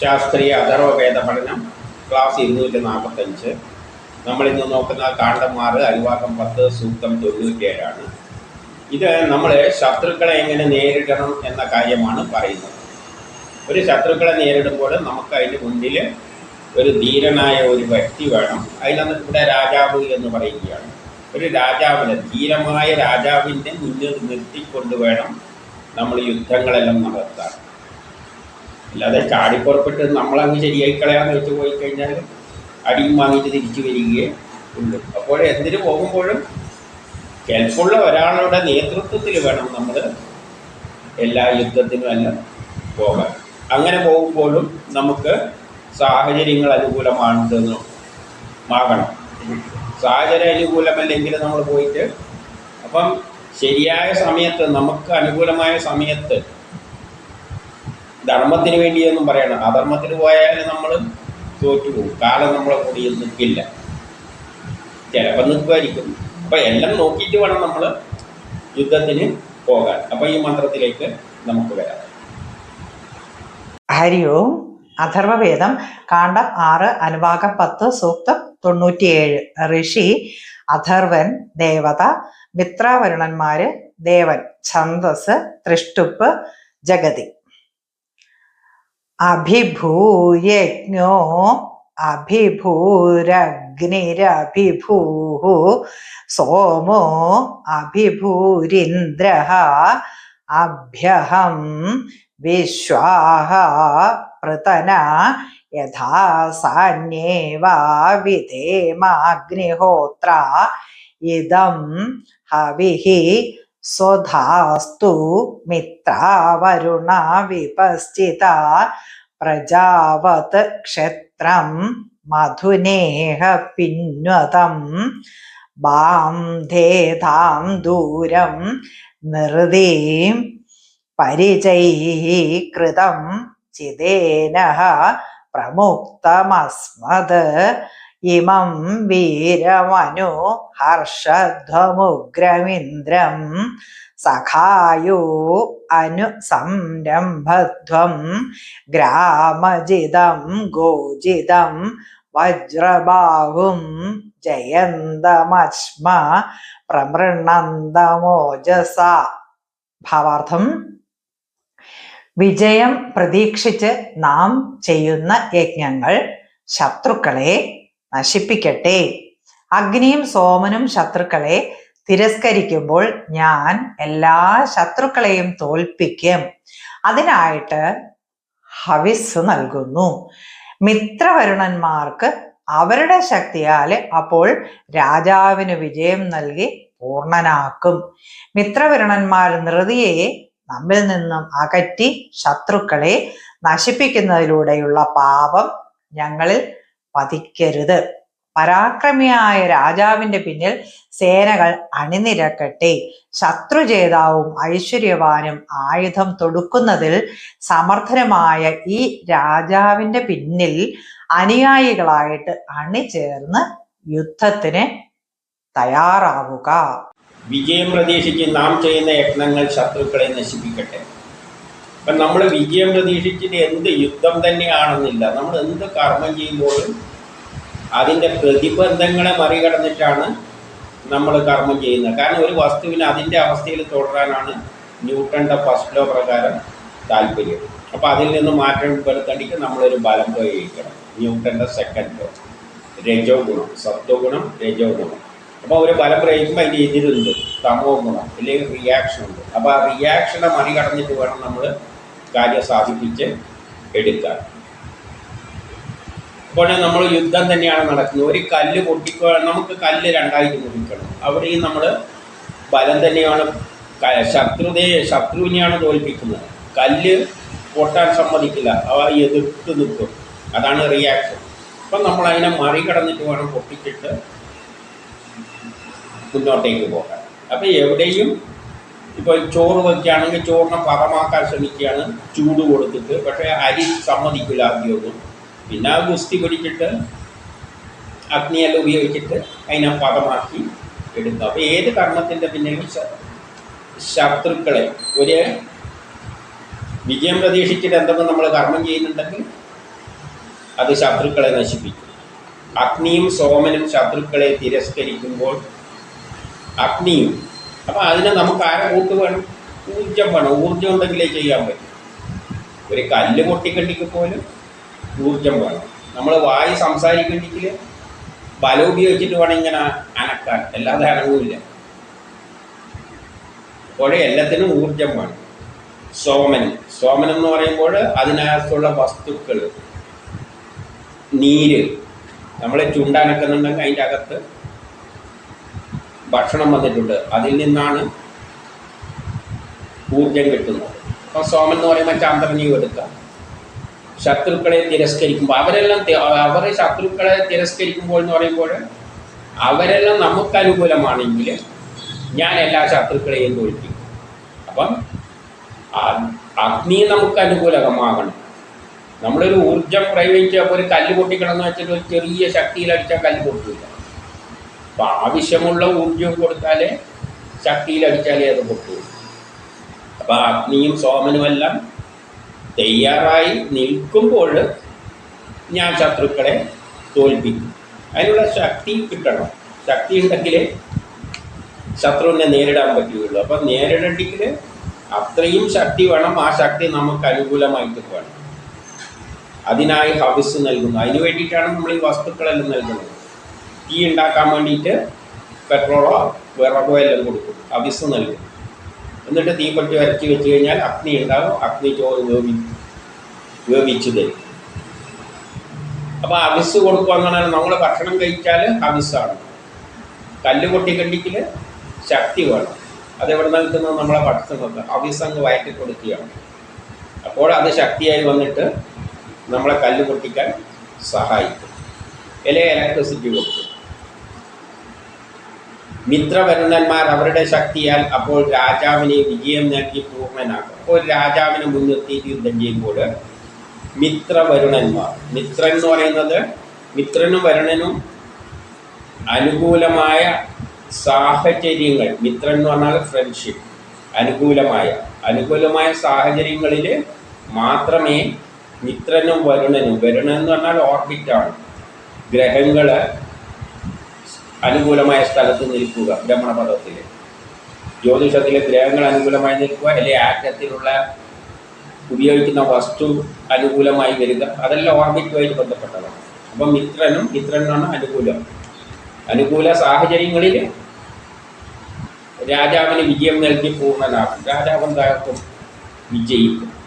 ശാസ്ത്രീയ അഥർവവേദ പഠനം ക്ലാസ് ഇരുന്നൂറ്റി നാൽപ്പത്തഞ്ച് നമ്മളിന്ന് നോക്കുന്ന കാണ്ഡം അരിവാക്കം പത്ത് സൂക്തം തൊണ്ണൂറ്റിയേഴാണ്. ഇത് നമ്മൾ ശത്രുക്കളെ എങ്ങനെ നേരിടണം എന്ന കാര്യമാണ് പറയുന്നത്. ഒരു ശത്രുക്കളെ നേരിടുമ്പോൾ നമുക്ക് അതിന് മുന്നിൽ ഒരു ധീരനായ ഒരു വ്യക്തി വേണം. അതിനകത്ത് ഇവിടെ രാജാവ് എന്ന് പറയുകയാണ്. ഒരു രാജാവിനെ ധീരമായ രാജാവിന്റെ മുന്നിൽ നിർത്തിക്കൊണ്ട് വേണം നമ്മൾ യുദ്ധങ്ങളെല്ലാം നടത്താൻ. അല്ലാതെ ചാടിപ്പുറപ്പെട്ട് നമ്മളങ്ങ് ശരിയായി കളയാന്ന് വെച്ച് പോയി കഴിഞ്ഞാൽ അടിയും വാങ്ങിയിട്ട് തിരിച്ചു വരികയേ ഉള്ളൂ. അപ്പോൾ എന്തിനു പോകുമ്പോഴും ഹെൽപ്പുള്ള ഒരാളുടെ നേതൃത്വത്തിൽ വേണം നമ്മൾ എല്ലാ യുദ്ധത്തിനും എല്ലാം പോകാൻ. അങ്ങനെ പോകുമ്പോഴും നമുക്ക് സാഹചര്യങ്ങൾ അനുകൂലമാണെന്ന് ആകണം. സാഹചര്യ അനുകൂലമല്ലെങ്കിൽ നമ്മൾ പോയിട്ട് അപ്പം ശരിയായ സമയത്ത് നമുക്ക് അനുകൂലമായ സമയത്ത് ധർമ്മത്തിന് വേണ്ടിയൊന്നും പറയണം. അധർമ്മത്തിന് പോയാൽ നമ്മൾ തോറ്റുപോകും. കാലം നമ്മളെ കൂടി നിൽക്കില്ല. ചിലപ്പോൾ നിൽക്കുമായിരിക്കും. അപ്പം എല്ലാം നോക്കിയിട്ട് വേണം നമ്മൾ യുദ്ധത്തിന് പോകാൻ. അപ്പോൾ ഈ മന്ത്രത്തിലേക്ക് നമുക്ക് വരാം. ഹരി ഓം. അഥർവവേദം കാണ്ഡം ആറ് അനുഭാഗം പത്ത് സൂക്തം തൊണ്ണൂറ്റിയേഴ്. ഋഷി അഥർവൻ ദേവത മിത്രാവരുണന്മാര് ദേവൻ ഛന്ദസ് തൃഷ്ടുപ്പ് ജഗതി. अभिभूयज्ञो अभिभूरग्निरभिभूः सोमो अभिभूरिन्द्रः अभ्यहं विश्वाः प्रतना यथा सान्येवा विधेमाग्निहोत्रा इदं हविः സ്വധാസ്തു മിത്രാവരുണ വിപശ്ചിത പ്രജാവത് ക്ഷത്രം മധുനേഹ പിന്വതം ബാന്ധേതാം ദൂരം നിർദീം कृतं ചിദേന പ്രമുക്തമസ്മത് ഇമം വീരമനു ഹർഷധ്വമുഗ്രമിന്ദ്രം സഖായോ അനു സംരംഭധ്വം ഗ്രാമജിതം ഗോജിതം വജ്രബാഹും ജയന്തമശ്മ പ്രമൃണന്തമോജസ. ഭാവാർത്ഥം വിജയം പ്രതീക്ഷിച്ച് നാം ചെയ്യുന്ന യജ്ഞങ്ങൾ ശത്രുക്കളെ നശിപ്പിക്കട്ടെ. അഗ്നിയും സോമനും ശത്രുക്കളെ തിരസ്കരിക്കുമ്പോൾ ഞാൻ എല്ലാ ശത്രുക്കളെയും തോൽപ്പിക്കും. അതിനായിട്ട് ഹവിസ് നൽകുന്നു. മിത്രവരുണന്മാർക്ക് അവരുടെ ശക്തിയാൽ അപ്പോൾ രാജാവിന് വിജയം നൽകി പൂർണനാക്കും മിത്രവരുണന്മാർ നൃതിയെ നമ്മിൽ നിന്നും അകറ്റി ശത്രുക്കളെ നശിപ്പിക്കുന്നതിലൂടെയുള്ള പാപം ഞങ്ങളിൽ പതിക്കരുത്. പരാക്രമിയായ രാജാവിന്റെ പിന്നിൽ സേനകൾ അണിനിരക്കട്ടെ. ശത്രുജേതാവും ഐശ്വര്യവാനും ആയുധം തൊടുക്കുന്നതിൽ സമർത്ഥനമായ ഈ രാജാവിന്റെ പിന്നിൽ അനുയായികളായിട്ട് അണിചേർന്ന് യുദ്ധത്തിന് തയ്യാറാവുക. വിജയം പ്രതീക്ഷിച്ച് നാം ചെയ്യുന്ന യത്നങ്ങൾ ശത്രുക്കളെ നശിപ്പിക്കട്ടെ. അപ്പം നമ്മൾ വിജയം പ്രതീക്ഷിച്ചിട്ട് എന്ത് യുദ്ധം തന്നെയാണെന്നില്ല. നമ്മൾ എന്ത് കർമ്മം ചെയ്യുമ്പോഴും അതിന്റെ പ്രതിബന്ധങ്ങളെ മറികടന്നിട്ടാണ് നമ്മൾ കർമ്മം ചെയ്യുന്നത്. കാരണം ഒരു വസ്തുവിന് അതിന്റെ അവസ്ഥയിൽ തുടരാനാണ് ന്യൂട്ടന്റെ ഫസ്റ്റ് ലോ പ്രകാരം താല്പര്യം. അപ്പോൾ അതിൽ നിന്ന് മാറ്റം വരുത്തണ്ടിക്ക് നമ്മളൊരു ബലം പ്രയോഗിക്കണം. ന്യൂട്ടന്റെ സെക്കൻഡ് ലോ രജോ ഗുണം സത്വ ഗുണം രജോ ഗുണം അപ്പോൾ ഒരു ബലം പ്രയോഗിക്കുമ്പോൾ അതിന്റെ എതിരുണ്ട്. തമോ ഗുണം അല്ലെങ്കിൽ റിയാക്ഷൻ ഉണ്ട്. അപ്പോൾ ആ റിയാക്ഷനെ മറികടന്നിട്ട് വേണം നമ്മൾ കാര്യം സാധിപ്പിച്ച് എടുക്കാൻ. അപ്പോൾ നമ്മൾ യുദ്ധം തന്നെയാണ് നടക്കുന്നത്. ഒരു കല്ല് പൊട്ടിക്കോ നമുക്ക് കല്ല് രണ്ടായിട്ട് മുറിക്കണം അവിടെയും നമ്മൾ ബലം തന്നെയാണ് ശത്രുതയെ ശത്രുവിനെയാണ് തോൽപ്പിക്കുന്നത്. കല്ല് പൊട്ടാൻ സമ്മതിക്കില്ല. അവ എതിർത്ത് നിൽക്കും. അതാണ് റിയാക്ഷൻ അപ്പം നമ്മൾ അതിനെ മറികടന്നിട്ട് വേണം പൊട്ടിച്ചിട്ട് മുന്നോട്ടേക്ക് പോകാൻ. അപ്പോൾ എവിടെയും ഇപ്പോൾ ചോറ് വയ്ക്കുകയാണെങ്കിൽ ചോറിനെ പറമാക്കാൻ ശ്രമിക്കുകയാണ്. ചൂട് കൊടുത്തിട്ട്. പക്ഷേ അരി സമ്മതിക്കില്ല ആദ്യമൊന്നും. പിന്നെ ആ ഗുസ്തി പിടിച്ചിട്ട് അഗ്നിയെല്ലാം ഉപയോഗിച്ചിട്ട് അതിനെ പദമാക്കി എടുക്കുക. അപ്പോൾ ഏത് കർമ്മത്തിന്റെ പിന്നെ ശത്രുക്കളെ ഒരു വിജയം പ്രതീക്ഷിച്ചിട്ട് എന്തെങ്കിലും നമ്മൾ കർമ്മം ചെയ്യുന്നുണ്ടെങ്കിൽ അത് ശത്രുക്കളെ നശിപ്പിക്കും. അഗ്നിയും സോമനും ശത്രുക്കളെ തിരസ്കരിക്കുമ്പോൾ അഗ്നിയും അപ്പോൾ അതിനെ നമുക്ക് ആരെ കൂട്ട് വേണം? ഊർജം വേണം. ഊർജം ഉണ്ടെങ്കിലേ ചെയ്യാൻ പറ്റും. ഒരു കല്ല് പൊട്ടിക്കണ്ടിക്ക് പോലും ഊർജം വേണം. നമ്മൾ വായു സംസാരിക്കണമെങ്കിൽ ബലം ഉപയോഗിച്ചിട്ട് വേണം ഇങ്ങനെ അനക്കാൻ. അല്ലാതെ അനങ്ങുമില്ല അപ്പോഴേ എല്ലാത്തിനും ഊർജം വേണം. സോമൻ. സോമൻ എന്ന് പറയുമ്പോൾ അതിനകത്തുള്ള വസ്തുക്കൾ നീര്. നമ്മൾ ചുണ്ടനക്കുന്നുണ്ടെങ്കിൽ അതിന്റെ അകത്ത് ഭക്ഷണം വന്നിട്ടുണ്ട്. അതിൽ നിന്നാണ് ഊർജം കിട്ടുന്നത്. അപ്പോൾ സോമൻ എന്ന് പറയുമ്പോൾ ചന്ദ്രനെയും എടുക്കാം. ശത്രുക്കളെ തിരസ്കരിക്കുമ്പോൾ അവരെല്ലാം അവരെ ശത്രുക്കളെ തിരസ്കരിക്കുമ്പോൾ എന്ന് പറയുമ്പോൾ അവരെല്ലാം നമുക്ക് അനുകൂലമാണെങ്കിൽ ഞാൻ എല്ലാ ശത്രുക്കളെയും തോൽപ്പിക്കും. അപ്പം അഗ്നി നമുക്ക് അനുകൂലമാകണം നമ്മളൊരു ഊർജം പ്രയോഗിച്ച് അപ്പോൾ ഒരു കല്ല് പൊട്ടിക്കണം എന്ന് വെച്ചിട്ട് ഒരു ചെറിയ ശക്തിയിൽ അടിച്ചാൽ കല്ല് പൊട്ടില്ല അപ്പം ആവശ്യമുള്ള ഊർജം കൊടുത്താലേ ശക്തിയിൽ അടിച്ചാലേ അത് പൊട്ടൂ. അപ്പം അഗ്നിയും സോമനുമെല്ലാം തയ്യാറായി നിൽക്കുമ്പോൾ ഞാൻ ശത്രുക്കളെ തോൽപ്പിക്കും. അതിനുള്ള ശക്തി കിട്ടണം. ശക്തി ഉണ്ടെങ്കിലേ ശത്രുവിനെ നേരിടാൻ പറ്റുകയുള്ളൂ. അപ്പം നേരിടണ്ടെങ്കിൽ അത്രയും ശക്തി വേണം ആ ശക്തി നമുക്ക് അനുകൂലമായിട്ട് വേണം. അതിനായി ഹവിസ് നൽകുന്നു. അതിന് വേണ്ടിയിട്ടാണ് നമ്മൾ ഈ വസ്തുക്കളെല്ലാം നൽകുന്നത്. തീ ഉണ്ടാക്കാൻ വേണ്ടിയിട്ട് പെട്രോളോ വിറകോ എല്ലാം കൊടുക്കും ഹവിസ് നൽകും എന്നിട്ട് തീപ്പെട്ടി വരച്ച് വെച്ച് കഴിഞ്ഞാൽ അഗ്നി ഉണ്ടാകും അഗ്നി ചോറ് വേവി വേവിച്ചു തരും അപ്പോൾ അവിസ് കൊടുക്കുക എന്നാണ് നമ്മൾ ഭക്ഷണം കഴിച്ചാൽ അവിസ്സാണ് കല്ല് പൊട്ടിക്കണ്ടിക്കിൽ ശക്തി വേണം. അതെവിടെ കിട്ടുന്നത്? നമ്മളെ ഭക്ഷണമൊക്കെ അവിസങ്ങ് വയറ്റി കൊടുക്കുകയാണ്. അപ്പോൾ അത് ശക്തിയായി വന്നിട്ട് നമ്മളെ കല്ല് പൊട്ടിക്കാൻ സഹായിക്കും. ഇല ഇലക്ട്രിസിറ്റി കൊടുക്കും. മിത്രവരുണന്മാർ അവരുടെ ശക്തിയാൽ അപ്പോൾ രാജാവിനെ വിജയം നൽകി പൂർണനാക്കും. അപ്പോൾ രാജാവിനെ മുൻനിർത്തിയിട്ട് യുദ്ധം ചെയ്യുമ്പോൾ മിത്രവരുണന്മാർ. മിത്രൻ എന്ന് പറയുന്നത് മിത്രനും വരുണനും അനുകൂലമായ സാഹചര്യങ്ങൾ. മിത്രൻ എന്ന് പറഞ്ഞാൽ ഫ്രണ്ട്ഷിപ്പ് അനുകൂലമായ അനുകൂലമായ സാഹചര്യങ്ങളിൽ മാത്രമേ മിത്രനും വരുണനും. വരുണൻ എന്ന് പറഞ്ഞാൽ ഓർബിറ്റാണ് ഗ്രഹങ്ങൾ അനുകൂലമായ സ്ഥലത്ത് നിൽക്കുക. ഭ്രമണപഥത്തിൽ ജ്യോതിഷത്തിലെ ഗ്രഹങ്ങൾ അനുകൂലമായി നിൽക്കുക അല്ലെങ്കിൽ ആറ്റത്തിലുള്ള ഉപയോഗിക്കുന്ന വസ്തു അനുകൂലമായി വരിക അതെല്ലാം ഓർബിറ്റുമായിട്ട് ബന്ധപ്പെട്ടതാണ്. അപ്പം മിത്രനും മിത്രനാണ് അനുകൂലം. അനുകൂല സാഹചര്യങ്ങളിൽ രാജാവിന് വിജയം നൽകി പൂർണനാകും. രാജാവ് എന്താക്കും വിജയിക്കും.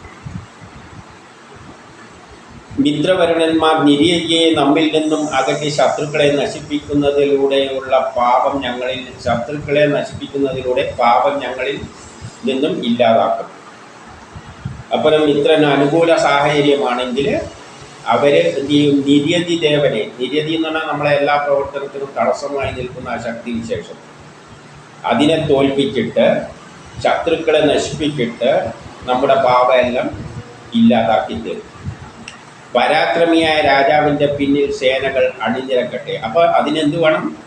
മിത്രവരുണന്മാർ നിര്യയെ നമ്മിൽ നിന്നും അകറ്റി ശത്രുക്കളെ നശിപ്പിക്കുന്നതിലൂടെയുള്ള പാപം ഞങ്ങളിൽ ശത്രുക്കളെ നശിപ്പിക്കുന്നതിലൂടെ പാപം ഞങ്ങളിൽ നിന്നും ഇല്ലാതാക്കും. അപ്പോൾ മിത്രന് അനുകൂല സാഹചര്യമാണെങ്കിൽ അവർ നിര്യതി ദേവനെ നിര്യതി എന്ന് പറഞ്ഞാൽ നമ്മളെ എല്ലാ പ്രവർത്തനത്തിനും തടസ്സമായി നിൽക്കുന്ന ആ ശക്തി വിശേഷം അതിനെ തോൽപ്പിച്ചിട്ട് ശത്രുക്കളെ നശിപ്പിച്ചിട്ട് നമ്മുടെ പാപമെല്ലാം ഇല്ലാതാക്കി തരും. പരാക്രമിയായ രാജാവിന്റെ പിന്നിൽ സേനകൾ അണിനിരക്കട്ടെ. അപ്പോൾ അതിനെന്ത് വേണം?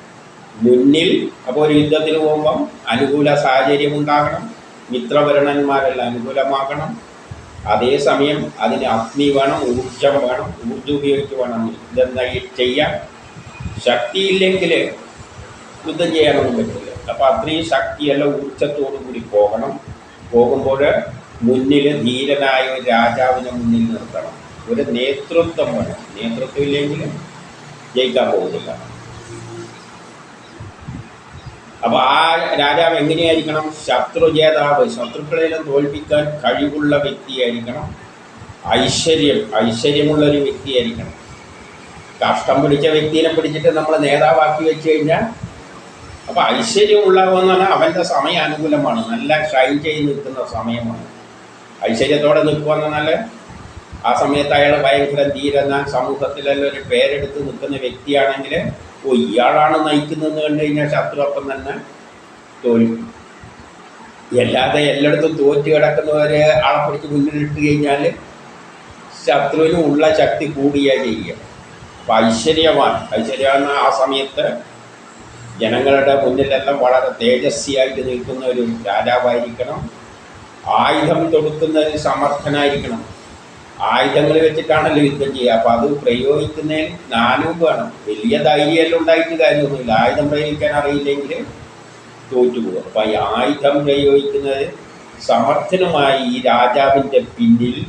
മുന്നിൽ അപ്പോൾ ഒരു യുദ്ധത്തിന് പോകുമ്പം അനുകൂല സാഹചര്യം ഉണ്ടാകണം. മിത്രഭരണന്മാരെല്ലാം അനുകൂലമാക്കണം അതേസമയം അതിന് അഗ്നി വേണം ഊർജം വേണം ഊർജം ഉപയോഗിച്ച് വേണം ഇതെന്താ ഈ ചെയ്യാൻ. ശക്തിയില്ലെങ്കിൽ യുദ്ധം ചെയ്യാനൊന്നും പറ്റില്ല. അപ്പോൾ അത്രയും ശക്തിയല്ല ഊർജത്തോടു കൂടി പോകണം. പോകുമ്പോൾ മുന്നിൽ ധീരനായ രാജാവിനെ മുന്നിൽ നിർത്തണം. ഒരു നേതൃത്വം വേണം നേതൃത്വം ഇല്ലെങ്കിൽ ജയിക്കാൻ പോകുന്നില്ല. അപ്പോൾ ആ രാജാവ് എങ്ങനെയായിരിക്കണം? ശത്രു ജേതാവ് ശത്രുക്കളെല്ലാം തോൽപ്പിക്കാൻ കഴിവുള്ള വ്യക്തിയായിരിക്കണം. ഐശ്വര്യം ഐശ്വര്യമുള്ള ഒരു വ്യക്തിയായിരിക്കണം. കഷ്ടം പിടിച്ച വ്യക്തിനെ പിടിച്ചിട്ട് നമ്മൾ നേതാവാക്കി വെച്ച് കഴിഞ്ഞാൽ അപ്പോൾ ഐശ്വര്യമുള്ളവെന്ന് പറഞ്ഞാൽ അവന്റെ സമയം അനുകൂലമാണ് നല്ല ഷൈൻ ചെയ്ത് നിൽക്കുന്ന സമയമാണ്. ഐശ്വര്യത്തോടെ നിൽക്കുക എന്ന് പറഞ്ഞാൽ ആ സമയത്ത് അയാൾ ഭയങ്കര ധീരന. സമൂഹത്തിലെല്ലാം ഒരു പേരെടുത്ത് നിൽക്കുന്ന വ്യക്തിയാണെങ്കിൽ ഓ ഇയാളാണ് നയിക്കുന്നതെന്ന് കണ്ടു കഴിഞ്ഞാൽ ശത്രു അപ്പം തന്നെ തോൽക്കും അല്ലാതെ എല്ലായിടത്തും തോറ്റ് കിടക്കുന്നവരെ ആളെ പിടിച്ച് മുന്നിലിട്ട് കഴിഞ്ഞാൽ ശത്രുവിന് ഉള്ള ശക്തി കൂടുകയാ ചെയ്യുക. അപ്പം ഐശ്വര്യമാണ് ഐശ്വര്യമാണ് ആ സമയത്ത് ജനങ്ങളുടെ മുന്നിലെല്ലാം വളരെ തേജസ്വിയായിട്ട് നിൽക്കുന്ന ഒരു രാജാവായിരിക്കണം. ആയുധം തൊടുക്കുന്നതിൽ സമർത്ഥനായിരിക്കണം. ആയുധങ്ങൾ വെച്ചിട്ടാണല്ലോ യുദ്ധം ചെയ്യുക. അപ്പോൾ അത് പ്രയോഗിക്കുന്നതിന് ജ്ഞാനവും വേണം. വലിയ ധൈര്യമെല്ലാം ഉണ്ടായിട്ട് കാര്യമൊന്നുമില്ല. ആയുധം പ്രയോഗിക്കാൻ അറിയില്ലെങ്കിൽ തോറ്റുപോകും അപ്പോൾ ഈ ആയുധം പ്രയോഗിക്കുന്നത് സമർത്ഥനുമായി ഈ രാജാവിന്റെ പിന്നിൽ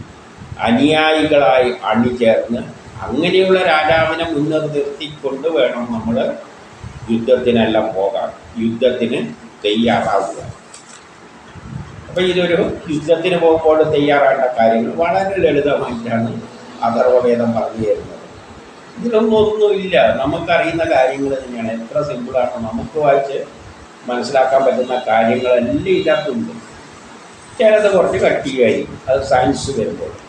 അനുയായികളായി അണിചേർന്ന് അങ്ങനെയുള്ള രാജാവിനെ മുൻനിർത്തിക്കൊണ്ട് നിർത്തിക്കൊണ്ട് വേണം നമ്മൾ യുദ്ധത്തിനെല്ലാം പോകാൻ. യുദ്ധത്തിന് തയ്യാറാവുക. അപ്പോൾ ഇതൊരു യുദ്ധത്തിന് പോകുമ്പോൾ തയ്യാറാകേണ്ട കാര്യങ്ങൾ വളരെ ലളിതമായിട്ടാണ് അഥർവവേദം പറഞ്ഞു തരുന്നത് ഇതിലൊന്നും ഒന്നുമില്ല. നമുക്കറിയുന്ന കാര്യങ്ങൾ തന്നെയാണ്. എത്ര സിമ്പിളാണ് നമുക്ക് വായിച്ച് മനസ്സിലാക്കാൻ പറ്റുന്ന കാര്യങ്ങളെല്ലാം ഇതിനകത്തുണ്ട്. ചിലത് കുറച്ച് കട്ടിയായി. അത് സയൻസ് വരുമ്പോൾ.